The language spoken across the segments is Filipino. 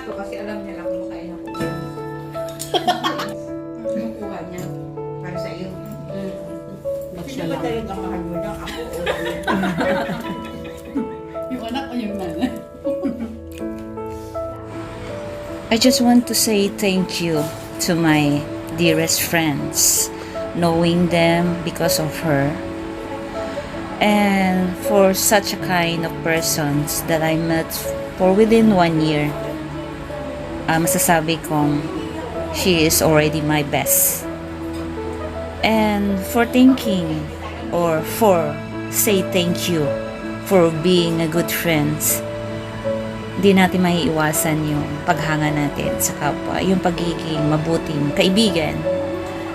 plato kasi alam niya lang kumakain ako. Kinukuha niya para sa iyo. Sino ba talaga mahal mo niya? Ako o Yung anak o yung nanay? I just want to say thank you to my dearest friends, knowing them because of her, and for such a kind of persons that I met for within one year. Uh, masasabi kong she is already my best. And for thinking or for say thank you for being a good friends di natin maiiwasan yung paghanga natin sa kapwa, yung pagiging mabuting kaibigan,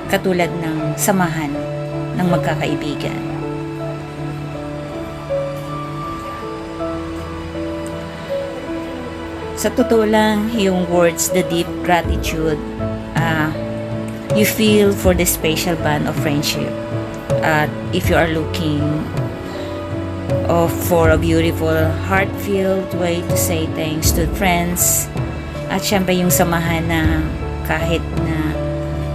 katulad ng samahan ng magkakaibigan. Sa totoo lang, yung words, the deep gratitude, ah, you feel for the special bond of friendship. At if you are looking of for a beautiful, heart-filled way to say thanks to friends. At syempre yung samahan na kahit na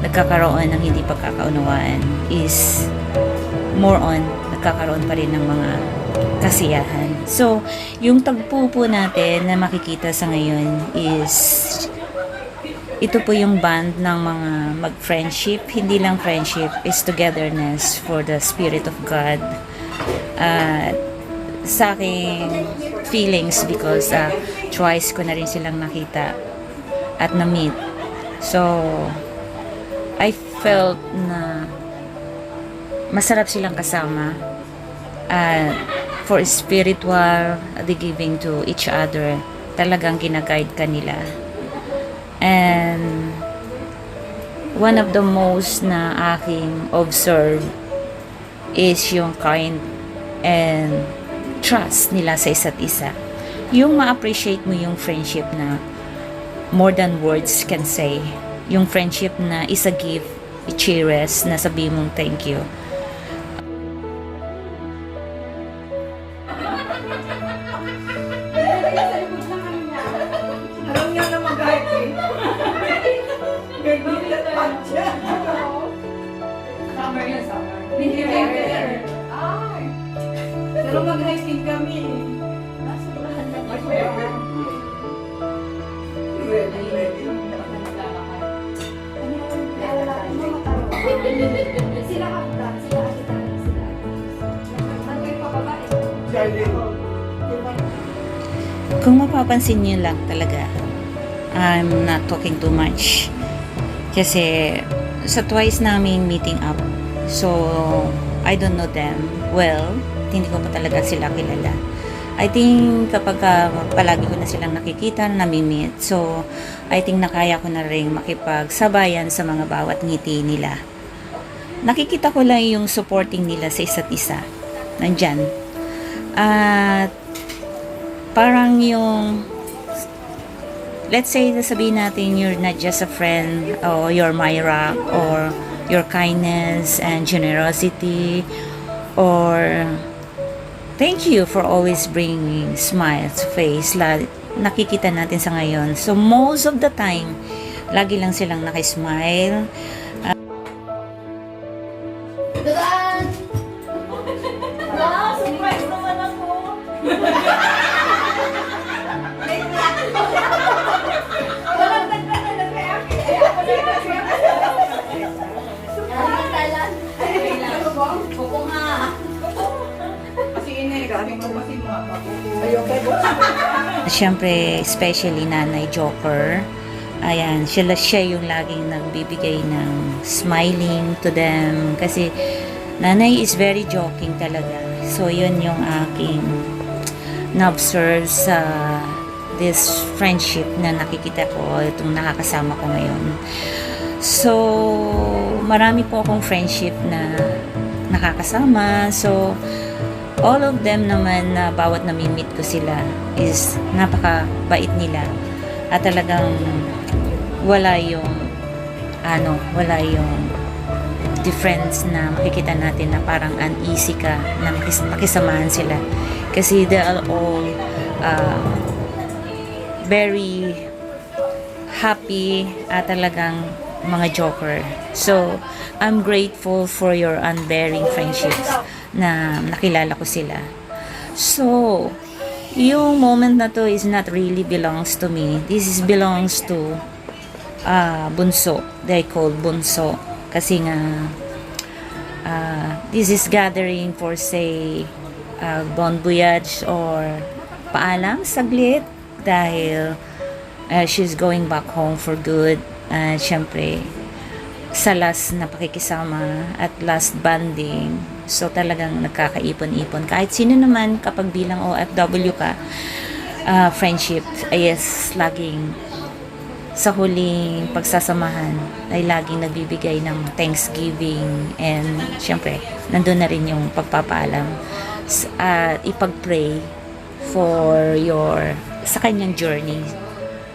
nagkakaroon ng hindi pagkakaunawaan is more on nagkakaroon pa rin ng mga kasiyahan. So, yung tagpo po natin na makikita sa ngayon is ito po yung band ng mga mag-friendship. Hindi lang friendship, is togetherness for the Spirit of God at sa aking feelings because uh, twice ko na rin silang nakita at na-meet. So, I felt na masarap silang kasama at for spiritual the giving to each other talagang ginaguide ka nila and one of the most na aking observe is yung kind and trust nila sa isa't isa. Yung ma-appreciate mo yung friendship na more than words can say. Yung friendship na is a gift, i-cheers, na sabi mong thank you. Summer yun, summer. Hindi winter. Pero mag-hiking kami eh. Ready, ready. Sila ka sila kita sila. Nagkay pa babae. Darling. Kung mapapansin niyo lang talaga, I'm not talking too much. Kasi sa twice naming meeting up, so I don't know them well. Hindi ko pa talaga sila kilala. I think kapag ah, palagi ko na silang nakikita, nami-meet, so I think nakaya ko na rin makipagsabayan sa mga bawat ngiti nila. Nakikita ko lang yung supporting nila sa isa't isa. Nandyan. At parang yung let's say na sabihin natin you're not just a friend or you're my rock or your kindness and generosity or thank you for always bringing smile to face la nakikita natin sa ngayon so most of the time lagi lang silang nakismile Dadan! Wow, surprise naman ako. syempre, especially Nanay Joker. Ayan, siya, siya yung laging nagbibigay ng smiling to them. Kasi Nanay is very joking talaga. So, yun yung aking na-observe sa this friendship na nakikita ko, itong nakakasama ko ngayon. So, marami po akong friendship na nakakasama. So, all of them naman na bawat namimit ko sila is napaka-bait nila. At talagang wala yung ano, wala yung difference na makikita natin na parang uneasy ka na makis- makisamahan sila. Kasi they are all uh, very happy at talagang mga joker. So, I'm grateful for your unbearing friendships na nakilala ko sila. So, yung moment na to is not really belongs to me. This is belongs to uh, Bunso. They call Bunso. Kasi nga, uh, this is gathering for say, uh, bon voyage or paalam saglit dahil uh, she's going back home for good. Uh, Siyempre, sa last na pakikisama at last banding, so talagang nagkakaipon-ipon. Kahit sino naman kapag bilang OFW ka, uh, friendship, yes, laging sa huling pagsasamahan ay laging nagbibigay ng thanksgiving and syempre nandun na rin yung pagpapaalam at ipag-pray for your sa kanyang journey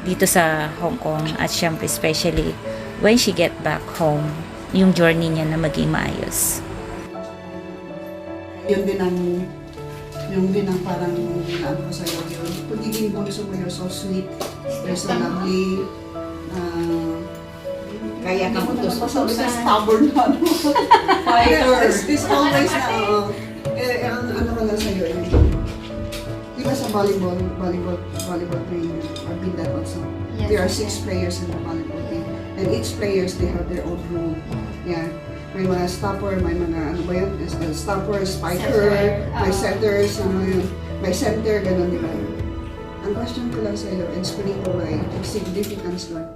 dito sa Hong Kong at syempre especially when she get back home yung journey niya na maging maayos. yun din ang yung din ang parang ano ko sa'yo yun. Pagiging bunso mo, you're so sweet, you're so lovely. Uh, Kaya ka mo to sa sususan. stubborn na ano. Fighter. It's, it's always na, oo. eh, ang ano ko lang sa'yo, eh, di ba sa volleyball, volleyball, volleyball team, I've been there also. Yes, There are six players in the volleyball team. And each players, they have their own role. Yeah. May mga stopper, may mga ano ba yun? Is- uh, Stopper, spiker, Center, may centers, ano yun. May center, ganun, di ba? Ang question ko lang sa iyo, and spiritual ay, significance doon.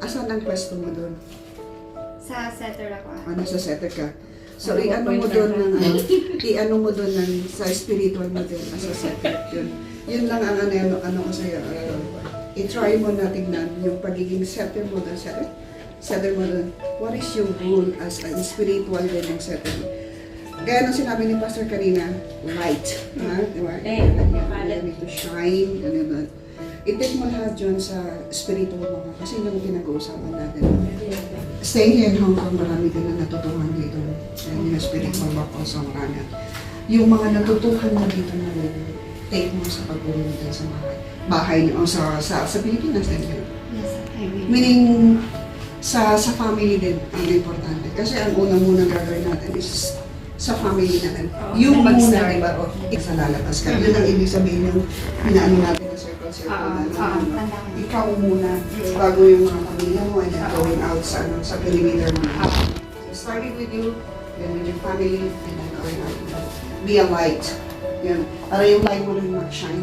Asan ang pwesto mo doon? Sa setter ako. ah. Ano sa setter ka? So, Ano, i-ano mo doon ng, ano, i-ano mo doon ng, sa spiritual mo din, as a setter. Yun. Yun lang ang ano, ano, ano ko sa'yo. Uh, i-try mo na tignan yung pagiging setter mo doon, setter? Setter mo doon. What is your role as a spiritual din ng setter? Kaya nung sinabi ni Pastor kanina, light. Ha? Di ba? Eh, You need to shine. Ano ba? I-take mo lahat dyan sa spiritual mo. Kasi yun ang pinag-uusapan natin. Staying here in Hong Kong, marami din na natutuhan dito. And yung spiritual work also marami. Yung mga natutuhan mo dito na take mo sa din sa bahay. Bahay niyo, o sa, sa, sa Pilipinas din. yun. Yes, I will. Meaning, sa sa family din ang importante. Kasi ang unang-unang gagawin natin is sa family natin. yung muna, di ba? O, sa lalabas ka. Yun ang ibig sabihin yung pinaano natin na circle-circle Oo, na. ano, Tanda ko. ikaw muna bago yung mga pamilya mo and then going out sa ano, sa perimeter mo. So, starting with you, then with your family, and then going out. Be a light. Yun. Para yung light mo rin mag-shine.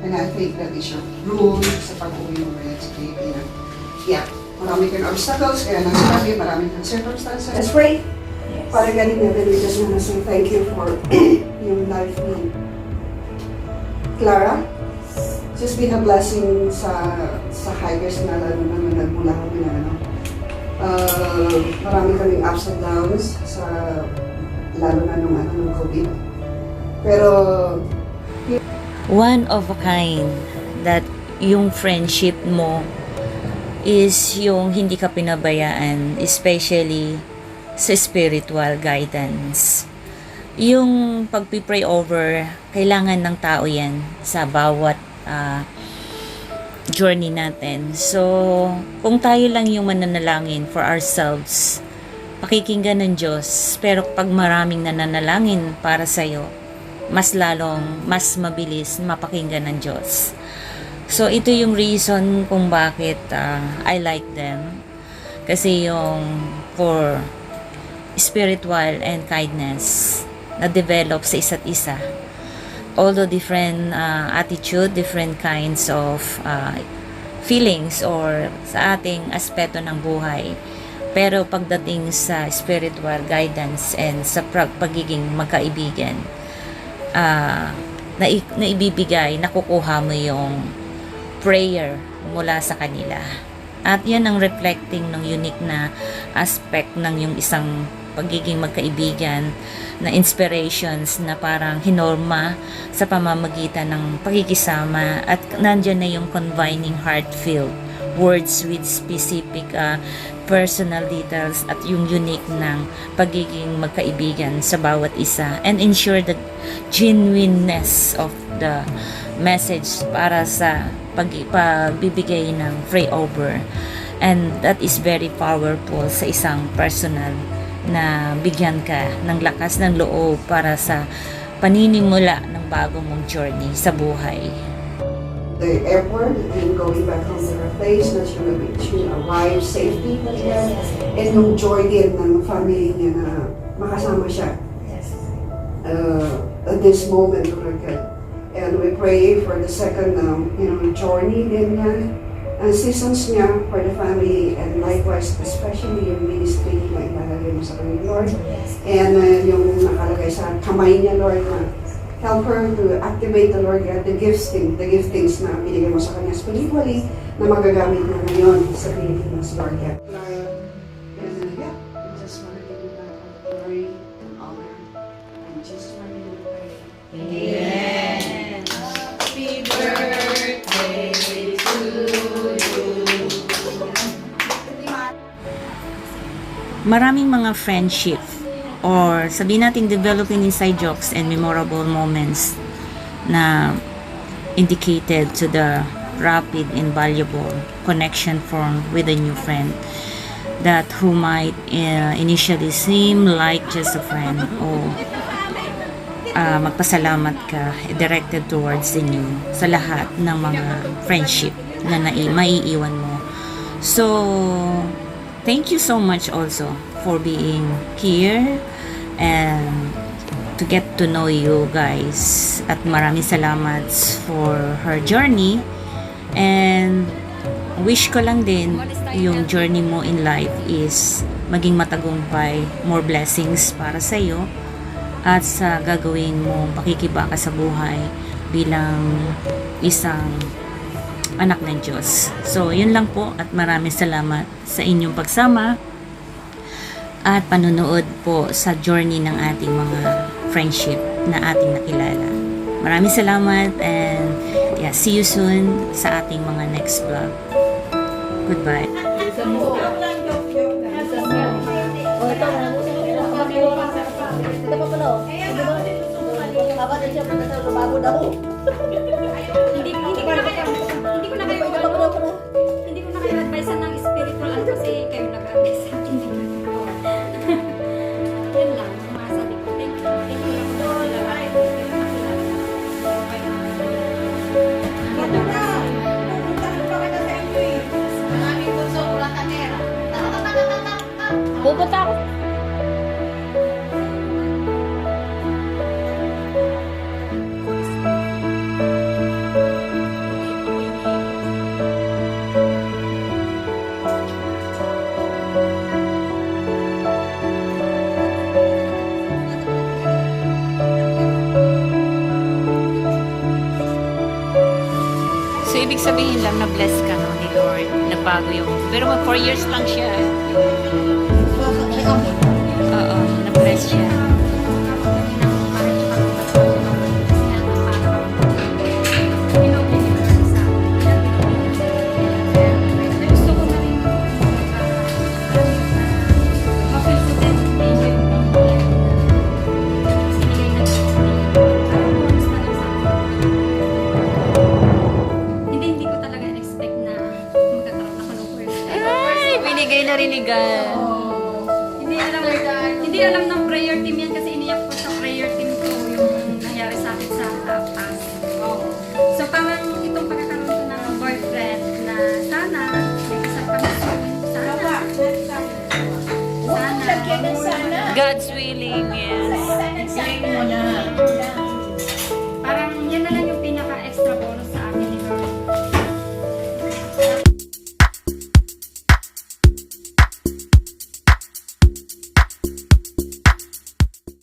And I think that is your rule sa pag-uwi mo rin sa Pilipinas. Yeah. Marami kang obstacles, kaya nasabi, marami kang circumstances. Let's pray. Para galing natin, we just wanna say thank you for yung life ni Clara. Just been a blessing sa sa hikers na lalo na nagmula kami na ano. Uh, marami kaming ups and downs sa lalo na nung ano nung COVID. Pero one of a kind that yung friendship mo is yung hindi ka pinabayaan, especially sa spiritual guidance. Yung pagpipray over, kailangan ng tao yan sa bawat ah, journey natin. So, kung tayo lang yung mananalangin for ourselves, pakikinggan ng Diyos. Pero pag maraming nananalangin para sa'yo, mas lalong, mas mabilis mapakinggan ng Diyos. So, ito yung reason kung bakit ah, I like them. Kasi yung for spiritual and kindness na develop sa isa't isa. Although different ah, attitude, different kinds of ah, feelings or sa ating aspeto ng buhay. Pero pagdating sa spiritual guidance and sa pagiging magkaibigan, ah na, na ibibigay, nakukuha mo yung prayer mula sa kanila. At yan ang reflecting ng unique na aspect ng yung isang pagiging magkaibigan na inspirations na parang hinorma sa pamamagitan ng pagkikisama at nandyan na yung confining heart-filled words with specific uh, personal details at yung unique ng pagiging magkaibigan sa bawat isa and ensure the genuineness of the message para sa pag, pagbibigay ng pray over. And that is very powerful sa isang personal na bigyan ka ng lakas ng loob para sa paninimula ng bago mong journey sa buhay. the airport and going back home to her place na siya na she arrived safely. And yung joy din ng family niya na makasama siya uh, at this moment, God. And we pray for the second, um, you know, journey din niya and seasons niya for the family and likewise, especially yung ministry na ilalagay mo sa kanya, Lord. And uh, yung nakalagay sa kamay niya, Lord, na help her to activate the Lord God, the gifting, the giftings na binigay mo sa kanya spiritually na magagamit na ngayon sa Pilipinas, Lord God. Maraming mga friendship or sabihin natin developing inside jokes and memorable moments na indicated to the rapid and valuable connection formed with a new friend that who might uh, initially seem like just a friend o uh, magpasalamat ka directed towards the new sa lahat ng mga friendship na nai maiiwan mo. So, thank you so much also for being here and to get to know you guys. At maraming salamat for her journey. And wish ko lang din yung journey mo in life is maging matagumpay more blessings para sa iyo at sa gagawin mo pakikibaka sa buhay bilang isang anak ng Diyos. So, yun lang po at maraming salamat sa inyong pagsama at panunood po sa journey ng ating mga friendship na ating nakilala. Maraming salamat and yeah, see you soon sa ating mga next vlog. Goodbye. Pa. Hindi, hindi ko na pala. hindi sabihin lang na bless ka no, ni Lord. Nagbago yung... Pero mag 4 years lang siya. Oo, sa uh, past. So parang itong pagkakaroon ko ng boyfriend na sana may soon. Sana. Sana. Sana. God's willing, yes. Explain mo na.